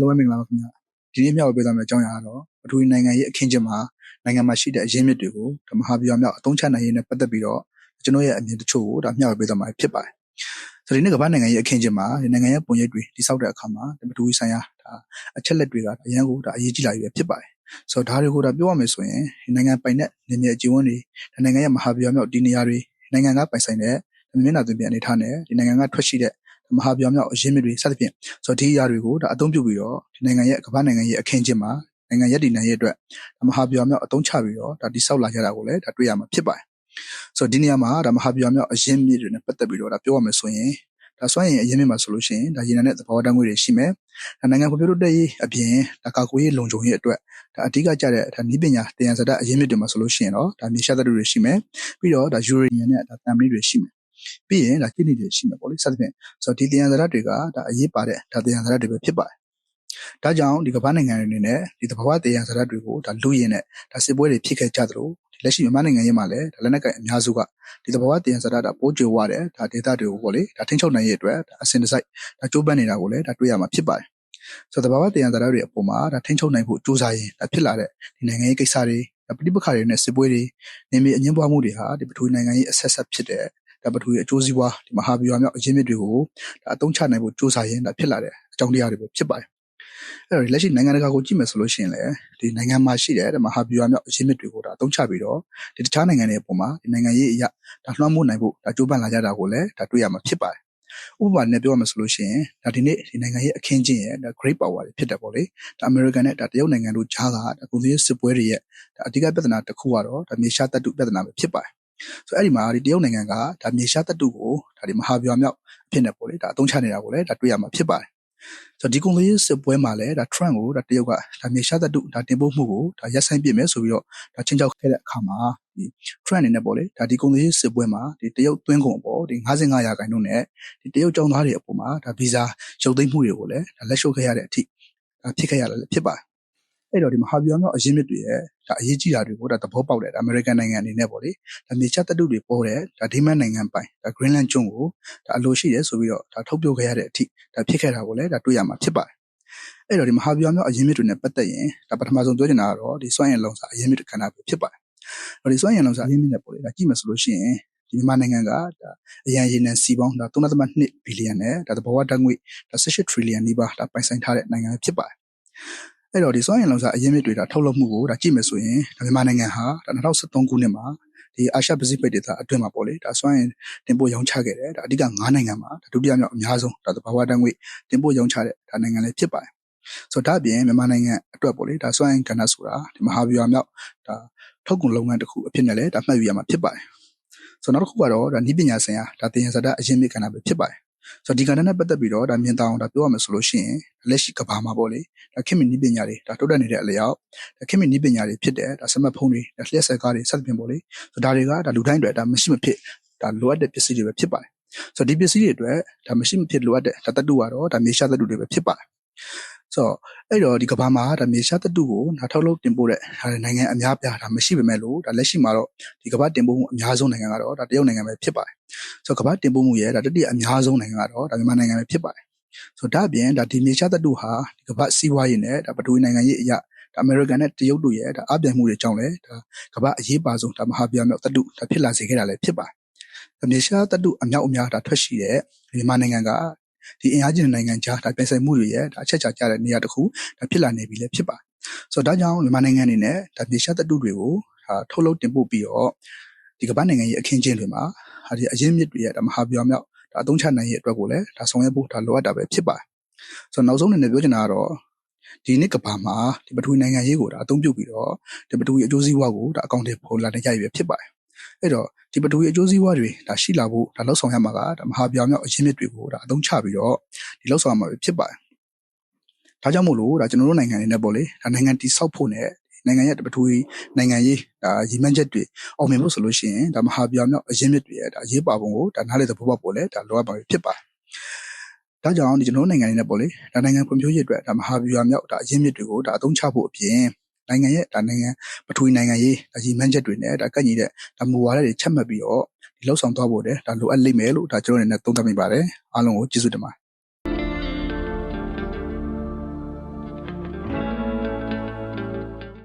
လုံးပဲမင်္ဂလာပါခင်ဗျာဒီနေ့မျှဝေပေးသွားမယ့်အကြောင်းအရာကတော့ပထဝီနိုင်ငံရေးအခင်းကျင်းမှာနိုင်ငံမှာရှိတဲ့အရင်းမြစ်တွေကိုဓမ္မဟာဗျူဟာမြောက်အသုံးချနိုင်ရေးနဲ့ပတ်သက်ပြီးတော့ကျွန်တော်ရဲ့အမြင်တချို့ကိုဒါမျှဝေပေးသွားမှာဖြစ်ပါတယ်ဆိုတော့ဒီနေ့ကမ္ဘာနိုင်ငံရေးအခင်းကျင်းမှာဒီနိုင်ငံရဲ့ပုံရိပ်တွေတိစောက်တဲ့အခါမှာဒီပထဝီဆိုင်ရာဒါအချက်လက်တွေကအရန်ကိုဒါအရေးကြီးလာပြီဖြစ်ပါတယ်ဆိုတော့ဒါတွေကိုဒါပြောရမယ်ဆိုရင်ဒီနိုင်ငံပိုင်တဲ့နေမြေအကျဉ်းဝန်တွေနိုင်ငံရဲ့မဟာဗျူဟာမြောက်ဒီနေရာတွေနိုင်ငံကပိုင်ဆိုင်တဲ့မျက်နှာသွင်းပြအနေထားနဲ့ဒီနိုင်ငံကထွက်ရှိတဲ့ မဟာဗျူဟာမြောက်အရင်းမြစ်တွေစသဖြင့်ဆိုတော့ဒီအရာတွေကိုဒါအသုံးပြုပြီးတော့ဒီနိုင်ငံရဲ့ကမ္ဘာနိုင်ငံရဲ့အခင်းကျင်းမှာနိုင်ငံရည်တည်နိုင်ရဲ့အတွက်မဟာဗျူဟာမြောက်အသုံးချပြီးတော့ဒါတိဆောက်လာကြတာကိုလည်းဒါတွေ့ရမှာဖြစ်ပါတယ်ဆိုတော့ဒီနေရာမှာဒါမဟာဗျူဟာမြောက်အရင်းမြစ်တွေနဲ့ပတ်သက်ပြီးတော့ဒါပြောရမယ်ဆိုရင်ဒါစွမ်းရင်အရင်မြစ်မှာဆိုလို့ရှိရင်ဒါရေနံနဲ့သဘာဝဓာတ်ငွေတွေရှိမယ်။ဒါနိုင်ငံဖွံ့ဖြိုးတိုးတက်ရေးအပြင်ဒါကာကွယ်ရေးလုံခြုံရေးအတွက်ဒါအဓိကကျတဲ့ဒါနည်းပညာတရားစတာအရင်မြစ်တွေမှာဆိုလို့ရှိရင်တော့ဒါမြေရှားသတ္တုတွေရှိမယ်။ပြီးတော့ဒါယူရေနီယံနဲ့ဒါတန်မဏိတွေရှိမယ် ပြီးရင်ဒါကိနေတွေရှိမှာပေါ့လေစသဖြင့်ဆိုတော့ဒီတရားစရတွေကဒါအရေးပါတဲ့ဒါတရားစရတွေပဲဖြစ်ပါတယ်ဒါကြောင့်ဒီကမ္ဘာနိုင်ငံတွေအနေနဲ့ဒီသဘာဝတရားစရတွေကိုဒါလူရင်းနဲ့ဒါစစ်ပွဲတွေဖြစ်ခဲ့ကြသလိုဒီလက်ရှိမြန်မာနိုင်ငံရေးမှာလည်းဒါလက်နက်ကင်အများစုကဒီသဘာဝတရားစရတာပိုးကြွယ်ဝတဲ့ဒါဒေတာတွေကိုပေါ့လေဒါထိန်းချုပ်နိုင်ရဲ့အတွက်ဒါအစင်တစိုက်ဒါကြိုးပမ်းနေတာကိုလည်းဒါတွေ့ရမှာဖြစ်ပါတယ်ဆိုတော့တဘာဝတရားစရတွေအပေါ်မှာဒါထိန်းချုပ်နိုင်ဖို့စူးစမ်းရင်ဒါဖြစ်လာတဲ့ဒီနိုင်ငံရေးကိစ္စတွေပဋိပက္ခတွေနဲ့စစ်ပွဲတွေနေမြေအငင်းပွားမှုတွေဟာဒီပထဝီနိုင်ငံရေးအဆက်ဆက်ဖြစ်တဲ့ ဒါပထဝီအကျိုးစီးပွားဒီမဟာဗျူဟာမြောက်အရင်းမြစ်တွေကိုဒါအသုံးချနိုင်ဖို့စ조사ရင်းဒါဖြစ်လာတဲ့အကြောင်းတရားတွေပဲဖြစ်ပါတယ်အဲ့တော့လက်ရှိနိုင်ငံတကာကိုကြည့်မယ်ဆိုလို့ရှိရင်လည်းဒီနိုင်ငံမှာရှိတဲ့မဟာဗျူဟာမြောက်အရင်းမြစ်တွေကိုဒါအသုံးချပြီးတော့ဒီတခြားနိုင်ငံတွေအပေါ်မှာဒီနိုင်ငံရေးအရာဒါလွှမ်းမိုးနိုင်ဖို့ဒါကြိုးပမ်းလာကြတာကိုလည်းဒါတွေ့ရမှာဖြစ်ပါတယ်ဥပမာနဲ့ပြောရမယ်ဆိုလို့ရှိရင်ဒါဒီနေ့ဒီနိုင်ငံရဲ့အခင်းကျင်းရဲ့ဒါ great power တွေဖြစ်တယ်ပေါ့လေဒါအမေရိကန်နဲ့ဒါတရုတ်နိုင်ငံတို့ဂျားကဒါကုန်စည်စစ်ပွဲတွေရဲ့ဒါအဓိကပြဿနာတစ်ခုကတော့ဒါမြေရှားတပ်တုပြဿနာပဲဖြစ်ပါတယ် ဆိုအဲ့ဒီမှာဒီတရုတ်နိုင်ငံကဒါမြေရှားတပ်တုကိုဒါဒီမဟာဗျူဟာမြောက်အဖြစ်နဲ့ပေါ့လေဒါအသုံးချနေတာကိုလည်းဒါတွေ့ရမှာဖြစ်ပါတယ်ဆိုတော့ဒီကုန်လေးစစ်ပွဲမှာလည်းဒါ Trump ကိုဒါတရုတ်ကဒါမြေရှားတပ်တုဒါတင်ပို့မှုကိုဒါရက်ဆိုင်ပြစ်မယ်ဆိုပြီးတော့ဒါချင်းချောက်ခဲ့တဲ့အခါမှာဒီ Trump အနေနဲ့ပေါ့လေဒါဒီကုန်လေးစစ်ပွဲမှာဒီတရုတ်သွင်းကုန်ပေါ့ဒီ55ရာခိုင်နှုန်းနဲ့ဒီတရုတ်ကျောင်းသားတွေအပေါ်မှာဒါဗီဇာရုပ်သိမ်းမှုတွေကိုလည်းဒါလက်ရှုပ်ခဲ့ရတဲ့အထိဒါဖြစ်ခဲ့ရတယ်လည်းဖြစ်ပါတယ် အဲ့တော့ဒီမဟာဗျူဟာမြောက်အရင်းမြစ်တွေရဲ့ဒါအရေးကြီးတာတွေကိုဒါသဘောပေါက်တယ်ဒါအမေရိကန်နိုင်ငံအနေနဲ့ပေါ့လေဒါမြေချတတုတွေပေါ်တဲ့ဒါဒိမတ်နိုင်ငံပိုင်ဒါ Greenland ကျွန်းကိုဒါအလိုရှိတယ်ဆိုပြီးတော့ဒါထုတ်ပြောခဲ့ရတဲ့အထိဒါဖြစ်ခဲ့တာကိုလည်းဒါတွေ့ရမှာဖြစ်ပါတယ်အဲ့တော့ဒီမဟာဗျူဟာမြောက်အရင်းမြစ်တွေနဲ့ပတ်သက်ရင်ဒါပထမဆုံးပြောချင်တာကတော့ဒီစွမ်းရည်လုံစာအရင်းမြစ်ခန္ဓာပဲဖြစ်ပါတယ်။အဲ့ဒီစွမ်းရည်လုံစာအရင်းမြစ်နဲ့ပေါ့လေဒါကြည့်မယ်ဆိုလို့ရှိရင်ဒီမြန်မာနိုင်ငံကဒါအရန်ရေနံစီပေါင်းဒါ3.2ဘီလီယံနဲ့ဒါသဘောဝဓာတ်ငွေဒါ18ထရီလီယံနီးပါးဒါပိုင်ဆိုင်ထားတဲ့နိုင်ငံဖြစ်ပါတယ် အဲ့တော့ဒီစွမ်းအင်လောင်စာအရင်းမြစ်တွေဒါထုတ်လုပ်မှုကိုဒါကြည့်မယ်ဆိုရင်ဒါမြန်မာနိုင်ငံဟာဒါ2013ခုနှစ်မှာဒီအာရှပစိဖိတ်ဒေသအတွင်းမှာပေါ့လေဒါစွမ်းအင်တင်ပို့ရောင်းချခဲ့တယ်ဒါအဓိက9နိုင်ငံမှာဒါဒုတိယမြောက်အများဆုံးဒါသဘာဝတန်ငွေတင်ပို့ရောင်းချတဲ့ဒါနိုင်ငံလည်းဖြစ်ပါတယ်ဆိုတော့ဒါအပြင်မြန်မာနိုင်ငံအတွက်ပေါ့လေဒါစွမ်းအင်ကဏ္ဍဆိုတာဒီမဟာဗျူဟာမြောက်ဒါထုတ်ကုန်လုပ်ငန်းတစ်ခုအဖြစ်နဲ့လည်းဒါမှတ်ယူရမှာဖြစ်ပါတယ်ဆိုတော့နောက်တစ်ခုကတော့ဒါနည်းပညာဆိုင်ရာဒါသင်ရစတာအရင်းမြစ်ကဏ္ဍပဲဖြစ်ပါတယ် ဆိုတော့ဒီကဏ္ဍနဲ့ပတ်သက်ပြီးတော့ဒါမြင်တောင်ဒါပြောရမယ်ဆိုလို့ရှိရင်လက်ရှိကဘာမှာပေါ့လေဒါခင်မီနီးပညာတွေဒါတိုးတက်နေတဲ့အလျောက်ဒါခင်မီနီးပညာတွေဖြစ်တဲ့ဒါစမတ်ဖုန်းတွေဒါလျှက်ဆက်ကားတွေစသဖြင့်ပေါ့လေဆိုတော့ဒါတွေကဒါလူတိုင်းတွေဒါမရှိမဖြစ်ဒါလိုအပ်တဲ့ပစ္စည်းတွေပဲဖြစ်ပါတယ်ဆိုတော့ဒီပစ္စည်းတွေအတွက်ဒါမရှိမဖြစ်လိုအပ်တဲ့ဒါတတုကတော့ဒါမြေရှားတတုတွေပဲဖြစ်ပါတယ် ဆိုတော့အဲ့တော့ဒီကဘာမှာဒါမြေရှားတတုကိုဒါထုတ်လုပ်တင်ပို့တဲ့နိုင်ငံအများပြားဒါမရှိပေမဲ့လို့ဒါလက်ရှိမှာတော့ဒီကဘာတင်ပို့မှုအများဆုံးနိုင်ငံကတော့ဒါတရုတ်နိုင်ငံပဲဖြစ်ပါတယ်ဆိုတော့ကဘာတင်ပို့မှုရဲ့ဒါတတိယအများဆုံးနိုင်ငံကတော့ဒါမြန်မာနိုင်ငံပဲဖြစ်ပါတယ်ဆိုတော့ဒါအပြင်ဒါဒီမြေရှားတတုဟာဒီကဘာစီးပွားရေးနဲ့ဒါပထဝီနိုင်ငံရေးအရာဒါအမေရိကန်နဲ့တရုတ်တို့ရဲ့ဒါအပြိုင်မှုတွေကြောင့်လည်းဒါကမ္ဘာအရေးပါဆုံးဒါမဟာဗျူဟာမြောက်တတုဒါဖြစ်လာစေခဲ့တာလည်းဖြစ်ပါတယ်။မြေရှားတတုအမြောက်အများဒါထွက်ရှိတဲ့မြန်မာနိုင်ငံက ဒီအင်အားကြီးနိုင်ငံကြားဒါပြင်ဆင်မှုတွေရဲ့ဒါအချက်ချာကြတဲ့နေရာတစ်ခုဒါဖြစ်လာနေပြီလည်းဖြစ်ပါတယ်။ဆိုတော့ဒါကြောင့်မြန်မာနိုင်ငံအနေနဲ့ဒါမြေရှားတတုတွေကိုဒါထုတ်လုပ်တင်ပို့ပြီးတော့ဒီကမ္ဘာနိုင်ငံရဲ့အခင်းကျင်းတွေမှာဒီအရင်းမြစ်တွေရဲ့ဒါမဟာဗျူဟာမြောက်ဒါအသုံးချနိုင်ရဲ့အတွက်ကိုလည်းဒါဆောင်ရွက်ဖို့ဒါလိုအပ်တာပဲဖြစ်ပါတယ်။ဆိုတော့နောက်ဆုံးအနေနဲ့ပြောချင်တာကတော့ဒီနှစ်ကဘာမှာဒီပထဝီနိုင်ငံရေးကိုဒါအသုံးပြုပြီးတော့ဒီပထဝီအကျိုးစီးပွားကိုဒါအကောင့်တွေပေါ်လာတဲ့ရည်ပဲဖြစ်ပါတယ်။ အဲ့တော့ဒီပထဝီအကျိုးစီးပွားတွေဒါရှိလာဖို့ဒါလောက်ဆောင်ရမှာကဒါမဟာပြောင်မြောက်အရင်းမြစ်တွေကိုဒါအသုံးချပြီးတော့ဒီလောက်ဆောင်ရမှာပဲဖြစ်ပါတယ်။ဒါကြောင့်မို့လို့ဒါကျွန်တော်တို့နိုင်ငံတွေနဲ့ပေါ့လေဒါနိုင်ငံတိဆောက်ဖို့နဲ့နိုင်ငံရဲ့ပထဝီနိုင်ငံရေးဒါရည်မှန်းချက်တွေအောင်မြင်ဖို့ဆိုလို့ရှိရင်ဒါမဟာပြောင်မြောက်အရင်းမြစ်တွေရဲ့ဒါအရေးပါပုံကိုဒါနားလေသဘောပေါက်ဖို့လဲဒါလိုအပ်ပါပဲဖြစ်ပါတယ်။ဒါကြောင့်ဒီကျွန်တော်တို့နိုင်ငံတွေနဲ့ပေါ့လေဒါနိုင်ငံဖွံ့ဖြိုးရေးအတွက်ဒါမဟာဗျူဟာမြောက်ဒါအရင်းမြစ်တွေကိုဒါအသုံးချဖို့အပြင် နိုင်ငံရဲ့ဒါနိုင်ငံပထဝီနိုင်ငံရေးဒါရည်မှန်းချက်တွေနဲ့ဒါကန့်ညီတဲ့ဒါမူဝါဒတွေချက်မှတ်ပြီးတော့ဒီလှုပ်ဆောင်သွားဖို့တဲ့ဒါလိုအပ်လိမ့်မယ်လို့ဒါကျွန်တော်အနေနဲ့သုံးသပ်မိပါတယ်အားလုံးကိုကျေးဇူးတင်ပါတယ်